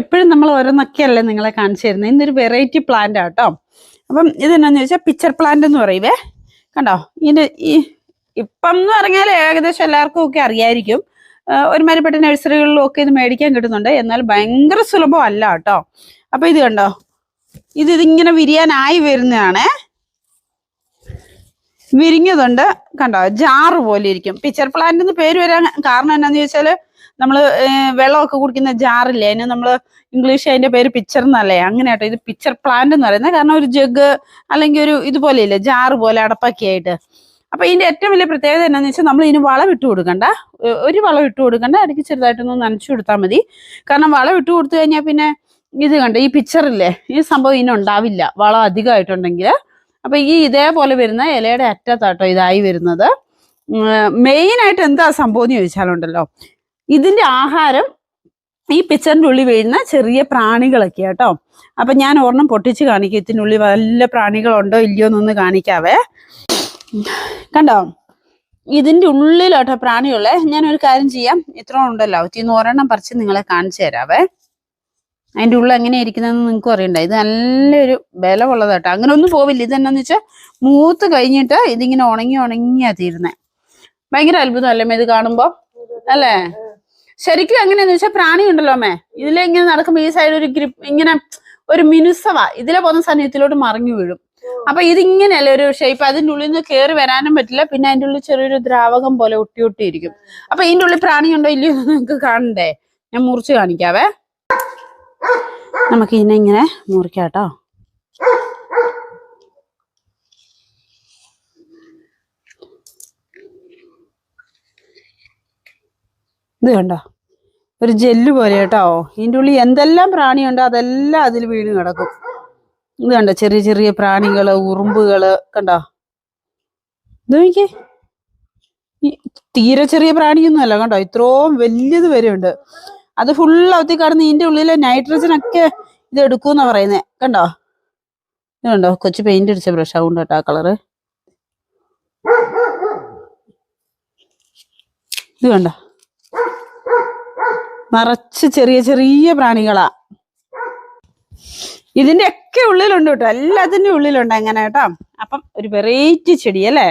എപ്പോഴും നമ്മൾ ഓരോന്നൊക്കെയല്ലേ നിങ്ങളെ കാണിച്ചു തരുന്നത്? ഇന്നൊരു വെറൈറ്റി പ്ലാന്റ് ആട്ടോ അപ്പം ഇതെന്നാന്ന് ചോദിച്ചാൽ പിക്ചർ പ്ലാന്റ് എന്ന് പറയുവേ. കണ്ടോ? ഇതിന്റെ ഈ ഇപ്പം എന്ന് പറഞ്ഞാൽ ഏകദേശം എല്ലാവർക്കും ഒക്കെ അറിയായിരിക്കും. ഒരുമാതിരിപ്പെട്ട നഴ്സറികളിലും ഒക്കെ ഇത് മേടിക്കാൻ കിട്ടുന്നുണ്ട്. എന്നാൽ ഭയങ്കര സുലഭമല്ല കേട്ടോ അപ്പൊ ഇത് കണ്ടോ? ഇത് ഇതിങ്ങനെ വിരിയാനായി വരുന്നതാണേ. വിരിഞ്ഞതുണ്ട്. കണ്ടോ? ജാറ് പോലെ ഇരിക്കും. പിച്ചർ പ്ലാന്റ് എന്ന് പേര് വരാൻ കാരണം എന്നാന്ന് ചോദിച്ചാൽ നമ്മൾ വെള്ളമൊക്കെ കുടിക്കുന്ന ജാറില്ലേ? അതിന് നമ്മൾ ഇംഗ്ലീഷ് അതിന്റെ പേര് പിക്ചർ എന്നല്ലേ? അങ്ങനെ ഇത് പിക്ചർ പ്ലാന്റ് എന്ന് പറയുന്നത്. കാരണം ഒരു ജഗ് അല്ലെങ്കിൽ ഒരു ഇതുപോലെ ഇല്ലേ? ജാറ് പോലെ അടപ്പാക്കിയായിട്ട്. അപ്പൊ ഇതിന്റെ ഏറ്റവും വലിയ പ്രത്യേകത എന്നാന്ന് വെച്ചാൽ നമ്മൾ ഇതിന് വളം ഇട്ട് കൊടുക്കണ്ട. ഒരു വളം ഇട്ട് കൊടുക്കണ്ട. ഇടയ്ക്ക് ചെറുതായിട്ടൊന്ന് നനച്ചു കൊടുത്താൽ മതി. കാരണം വളം ഇട്ട് കൊടുത്തു കഴിഞ്ഞാൽ പിന്നെ ഇത് കണ്ട? ഈ പിക്ചറില്ലേ ഈ സംഭവം ഇതിന് ഉണ്ടാവില്ല. വളം അധികമായിട്ടുണ്ടെങ്കിൽ അപ്പൊ ഈ ഇതേപോലെ വരുന്ന ഇലയുടെ അറ്റത്താട്ടോ ഇതായി വരുന്നത്. മെയിൻ ആയിട്ട് എന്താ സംഭവം എന്ന് ചോദിച്ചാലുണ്ടല്ലോ ഇതിന്റെ ആഹാരം ഈ പിച്ചറിന്റെ ഉള്ളിൽ വീഴുന്ന ചെറിയ പ്രാണികളൊക്കെ കേട്ടോ. അപ്പൊ ഞാൻ ഒരെണ്ണം പൊട്ടിച്ച് കാണിക്കും. ഇതിനുള്ളിൽ വല്ല പ്രാണികളുണ്ടോ ഇല്ലയോ എന്നൊന്ന് കാണിക്കാവേ. കണ്ടോ? ഇതിന്റെ ഉള്ളിലോട്ടോ പ്രാണികളെ. ഞാനൊരു കാര്യം ചെയ്യാം. ഇത്ര ഉണ്ടല്ലോ. ഇതിന്ന് ഒരെണ്ണം പറിച്ച് നിങ്ങളെ കാണിച്ചു തരാവേ. അതിന്റെ ഉള്ളിൽ എങ്ങനെ ഇരിക്കുന്നതെന്ന് നിങ്ങൾക്ക് അറിയണ്ട. ഇത് നല്ലൊരു ബലമുള്ളത് കേട്ടോ അങ്ങനെ ഒന്നും പോവില്ല. ഇതെന്നാന്ന് വെച്ചാൽ മൂത്ത് കഴിഞ്ഞിട്ട് ഇതിങ്ങനെ ഉണങ്ങി ഉണങ്ങിയാ തീരുന്നേ. ഭയങ്കര അത്ഭുതം അല്ലേ ഇത് കാണുമ്പോൾ അല്ലേ? ശരിക്കും എങ്ങനെയാന്ന് വെച്ചാൽ പ്രാണി ഉണ്ടല്ലോ അമ്മേ. ഇതിലെ ഇങ്ങനെ നടക്കുമ്പോ ഈ സൈഡ് ഒരു ഗ്രിപ്പ് ഇങ്ങനെ ഒരു മിനുസവ. ഇതിലെ പോകുന്ന സമയത്തിലോട്ട് മറിഞ്ഞു വീഴും. അപ്പൊ ഇതിങ്ങനെയല്ലേ ഒരു ഷേപ്പ് അതിന്റെ ഉള്ളിൽ നിന്ന് കയറി വരാനും പറ്റില്ല. പിന്നെ അതിന്റെ ഉള്ളിൽ ചെറിയൊരു ദ്രാവകം പോലെ ഒട്ടി ഒട്ടിയിരിക്കും അപ്പൊ ഇതിന്റെ ഉള്ളിൽ പ്രാണിയുണ്ടോ ഇല്ലയോ നിങ്ങൾക്ക് കാണണ്ടേ? ഞാൻ മുറിച്ച് കാണിക്കാവേ. നമുക്ക് ഇതിനെ ഇങ്ങനെ മുറിക്കാം കേട്ടോ. ഇത് കണ്ടോ? ഒരു ജെല്ല് പോലെ കേട്ടോ. ഇതിന്റെ ഉള്ളിൽ എന്തെല്ലാം പ്രാണിയുണ്ടോ അതെല്ലാം അതിൽ വീണ് കിടക്കും. ഇത് കണ്ടോ? ചെറിയ ചെറിയ പ്രാണികൾ ഉറുമ്പുകൾ കണ്ടോ? ഇത് നോക്കി തീരെ ചെറിയ പ്രാണിയൊന്നുമല്ല കണ്ടോ? ഇത്രയും വലിയത് വരെയുണ്ട്. അത് ഫുൾ അവത്തി കടന്ന് ഇതിന്റെ ഉള്ളിലെ നൈട്രജൻ ഒക്കെ ഇത് എടുക്കൂന്നാ പറയുന്നേ. കണ്ടോ? ഇതുണ്ടോ കൊച്ചു പെയിന്റ് അടിച്ച ബ്രഷ് ആവുണ്ട് കേട്ടോ ആ കളറ് ഇത് കണ്ടോ? നിറച്ച് ചെറിയ ചെറിയ പ്രാണികളാ. ഇതിന്റെ ഒക്കെ ഉള്ളിലുണ്ട് കേട്ടോ. എല്ലാത്തിന്റെ ഉള്ളിലുണ്ട് അങ്ങനെ കേട്ടോ. അപ്പം ഒരു വെറൈറ്റി ചെടി അല്ലേ?